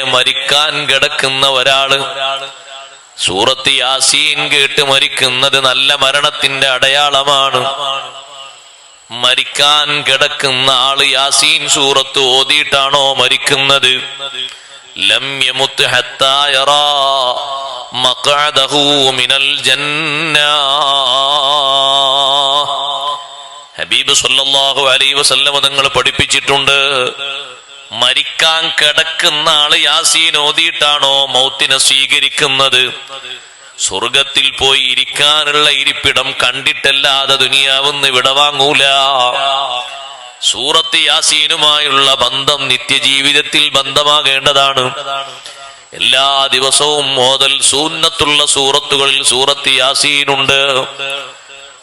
മരിക്കാൻ കിടക്കുന്ന ഒരാൾ. സൂറത്ത് യാസീൻ കേട്ട് മരിക്കുന്നത് നല്ല മരണത്തിന്റെ അടയാളമാണ്. മരിക്കാൻ കിടക്കുന്ന ആൾ യാസീൻ സൂറത്ത് ഓതിയിട്ടാണോ മരിക്കുന്നത്? ലം യമുത്ത് ഹത്താ യറാ മഖഅദഹു മിനൽ ജന്ന. ഹബീബ് സല്ലല്ലാഹു അലൈഹി വസല്ലമ നിങ്ങൾ പഠിപ്പിച്ചിട്ടുണ്ട്. മരിക്കാൻ കിടക്കുന്ന ആൾ യാസീൻ ഓതിയിട്ടാണോ മൗത്തിനെ സ്വീകരിക്കുന്നത്? സ്വർഗത്തിൽ പോയി ഇരിക്കാനുള്ള ഇരിപ്പിടം കണ്ടിട്ടല്ലാതെ ദുനിയാവുന്ന് വിടവാങ്ങൂല. സൂറത്ത് യാസീനുമായുള്ള ബന്ധം നിത്യജീവിതത്തിൽ ബന്ധമാകേണ്ടതാണ്. എല്ലാ ദിവസവും മോതൽ സൂന്നത്തുള്ള സൂറത്തുകളിൽ സൂറത്ത് യാസീനുണ്ട്.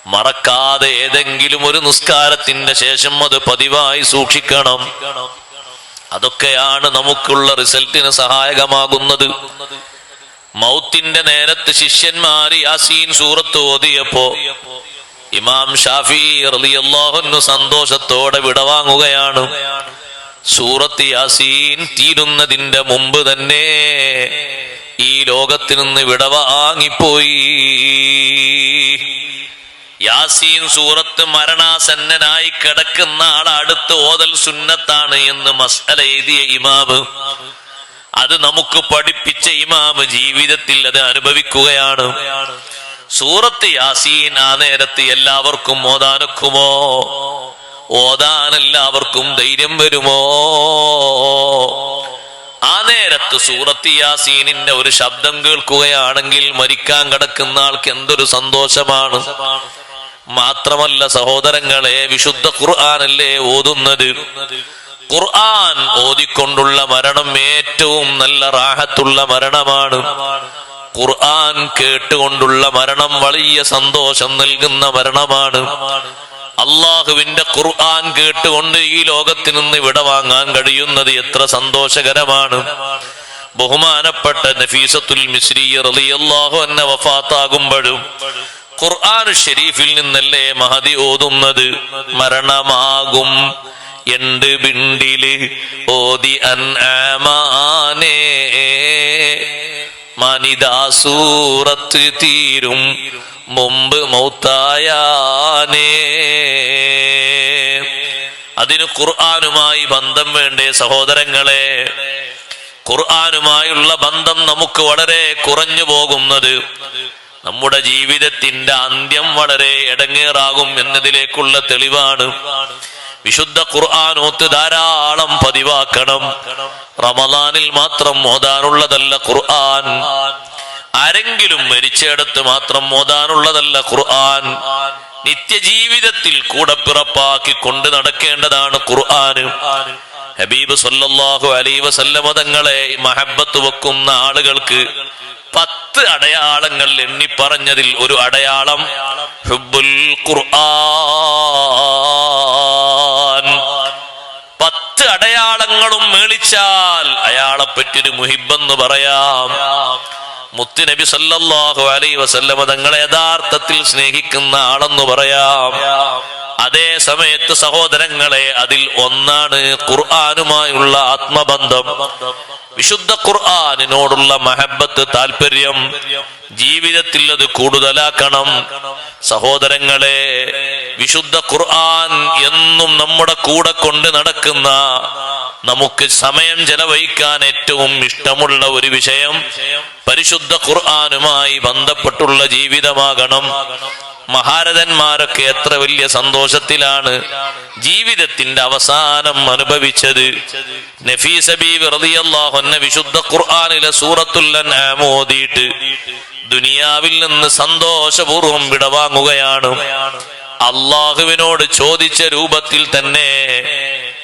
മറക്കാതെ ഏതെങ്കിലും ഒരു നിസ്കാരത്തിന്റെ ശേഷം അത് പതിവായി സൂക്ഷിക്കണം. അതൊക്കെയാണ് നമുക്കുള്ള റിസൾട്ടിന് സഹായകമാകുന്നത്. മൗത്തിന്റെ നേരത്ത് ശിഷ്യന്മാർ യാസീൻ സൂറത്ത് ഓതിയപ്പോ ഇമാം ഷാഫി റളിയല്ലാഹുന്നു സന്തോഷത്തോടെ വിടവാങ്ങുകയാണ്. സൂറത്ത് യാസീൻ തീരുന്നതിന്റെ മുമ്പ് തന്നെ ഈ ലോകത്തിൽ നിന്ന് വിടവാങ്ങിപ്പോയി. യാസീൻ സൂറത്ത് മരണാസന്നനായി കിടക്കുന്ന ആൾ അടുത്ത് ഓതൽ സുന്നത്താണ് എന്ന് മസല എഴുതിയ ഇമാവ് അത് നമുക്ക് പഠിപ്പിച്ച ഇമാമ് ജീവിതത്തിൽ അത് അനുഭവിക്കുകയാണ്. സൂറത്ത് യാസീൻ ആ നേരത്ത് എല്ലാവർക്കും ഓതാനൊക്കുമോ? ഓതാൻ എല്ലാവർക്കും ധൈര്യം വരുമോ? ആ നേരത്ത് സൂറത്ത് യാസീനിന്റെ ഒരു ശബ്ദം കേൾക്കുകയാണെങ്കിൽ മരിക്കാൻ കിടക്കുന്ന ആൾക്ക് എന്തൊരു സന്തോഷമാണ്. മാത്രമല്ല സഹോദരങ്ങളെ വിശുദ്ധ ഖുർആാനല്ലേ ഓതുന്നത്? ഖുർആൻ ഓതിക്കൊണ്ടുള്ള മരണം ഏറ്റവും നല്ല റാഹത്തുള്ള മരണമാണ്. ഖുർആൻ കേട്ടുകൊണ്ടുള്ള മരണം വലിയ സന്തോഷം നൽകുന്ന മരണമാണ്. അള്ളാഹുവിന്റെ ഖുർആൻ കേട്ടുകൊണ്ട് ഈ ലോകത്തിൽ നിന്ന് വിടവാങ്ങാൻ കഴിയുന്നത് എത്ര സന്തോഷകരമാണ്. ബഹുമാനപ്പെട്ട നഫീസത്തുൽ മിസ്രി റളിയല്ലാഹു എന്ന വഫാത്താകുമ്പോഴും ഖുർആൻ ഷെരീഫിൽ നിന്നല്ലേ മഹതി ഓതുന്നത്? മരണമാകും. എണ്ട് ബിണ്ടിൽ ഓതി അൻ ആമാനേ. മനിദാസൂറത്ത് തീരും. മുമ്പ് മൗത്തായാനേ. അതിന് ഖുർആാനുമായി ബന്ധം വേണ്ടേ സഹോദരങ്ങളെ? ഖുർആാനുമായുള്ള ബന്ധം നമുക്ക് വളരെ കുറഞ്ഞു പോകുന്നത്. നമ്മുടെ ജീവിതത്തിന്റെ അന്ത്യം വളരെ ഇടങ്ങേറാകും എന്നതിലേക്കുള്ള തെളിവാണ്. വിശുദ്ധ ഖുർആാനോത്ത് ധാരാളം പതിവാക്കണം. റമദാനിൽ മാത്രം ഓതാനുള്ളതല്ല ഖുർആൻ. ആരെങ്കിലും മരിച്ചയിടത്ത് മാത്രം ഓതാനുള്ളതല്ല ഖുർആൻ. നിത്യജീവിതത്തിൽ കൂടെ പിറപ്പാക്കി കൊണ്ട് നടക്കേണ്ടതാണ് ഖുർആന് ഹബീബ് സല്ലല്ലാഹു അലൈഹി വസല്ലമ തങ്ങളെ മഹബത്ത് വെക്കുന്ന ആളുകൾക്ക് പത്ത് അടയാളങ്ങൾ എണ്ണി പറഞ്ഞതിൽ ഒരു അടയാളം ഹുബുൽ ഖുർആൻ. പത്ത് അടയാളങ്ങളും മേളിച്ചാൽ അയാളെ പറ്റിയൊരു മുഹിബെന്ന് പറയാം. മുത്തുനബി സല്ലാഹു അലൈഹി വസല്ലമ തങ്ങളെ യഥാർത്ഥത്തിൽ സ്നേഹിക്കുന്ന ആളെന്ന് പറയാം. അതേ സമയത്ത് സഹോദരങ്ങളെ അതിൽ ഒന്നാണ് ഖുർആാനുമായുള്ള ആത്മബന്ധം. വിശുദ്ധ ഖുർആാനിനോടുള്ള മഹബത്ത് താല്പര്യം ജീവിതത്തിൽ അത് കൂടുതലാക്കണം. സഹോദരങ്ങളെ വിശുദ്ധ ഖുർആൻ എന്നും നമ്മുടെ കൂടെ കൊണ്ട് നടക്കുന്ന നമുക്ക് സമയം ചെലവഴിക്കാൻ ഏറ്റവും ഇഷ്ടമുള്ള ഒരു വിഷയം പരിശുദ്ധ ഖുർആാനുമായി ബന്ധപ്പെട്ടുള്ള ജീവിതമാകണം. മഹാരഥന്മാരൊക്കെ എത്ര വലിയ സന്തോഷത്തിലാണ് ജീവിതത്തിന്റെ അവസാനം അനുഭവിച്ചത്. വിശുദ്ധ ഖുർആനിലെ സൂറത്തുൽ അൻആം ഓതിയിട്ട് ദുനിയാവിൽ നിന്ന് സന്തോഷപൂർവം വിടവാങ്ങുകയാണ്. അള്ളാഹുവിനോട് ചോദിച്ച രൂപത്തിൽ തന്നെ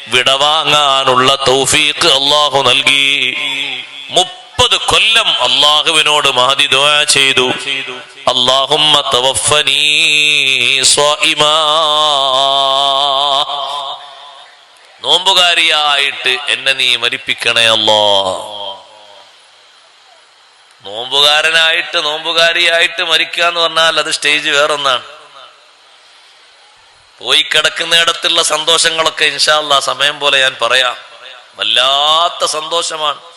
വിടവാങ്ങാനുള്ള തൗഫീഖ് അള്ളാഹു നൽകി. മുപ്പത് കൊല്ലം അള്ളാഹുവിനോട് മഹതി ദുആ ചെയ്തു. അള്ളാഹുമ്മ തവഫനീ സ്വാഇമാ. നോമ്പുകാരിയായിട്ട് എന്നെ നീ മരിപ്പിക്കണേ അല്ലോ. നോമ്പുകാരനായിട്ട് നോമ്പുകാരിയായിട്ട് മരിക്കുക എന്ന് പറഞ്ഞാൽ അത് സ്റ്റേജ് വേറൊന്നാണ്. പോയി കിടക്കുന്നിടത്തുള്ള സന്തോഷങ്ങളൊക്കെ ഇൻഷാല്ല സമയം പോലെ ഞാൻ പറയാം. വല്ലാത്ത സന്തോഷമാണ്.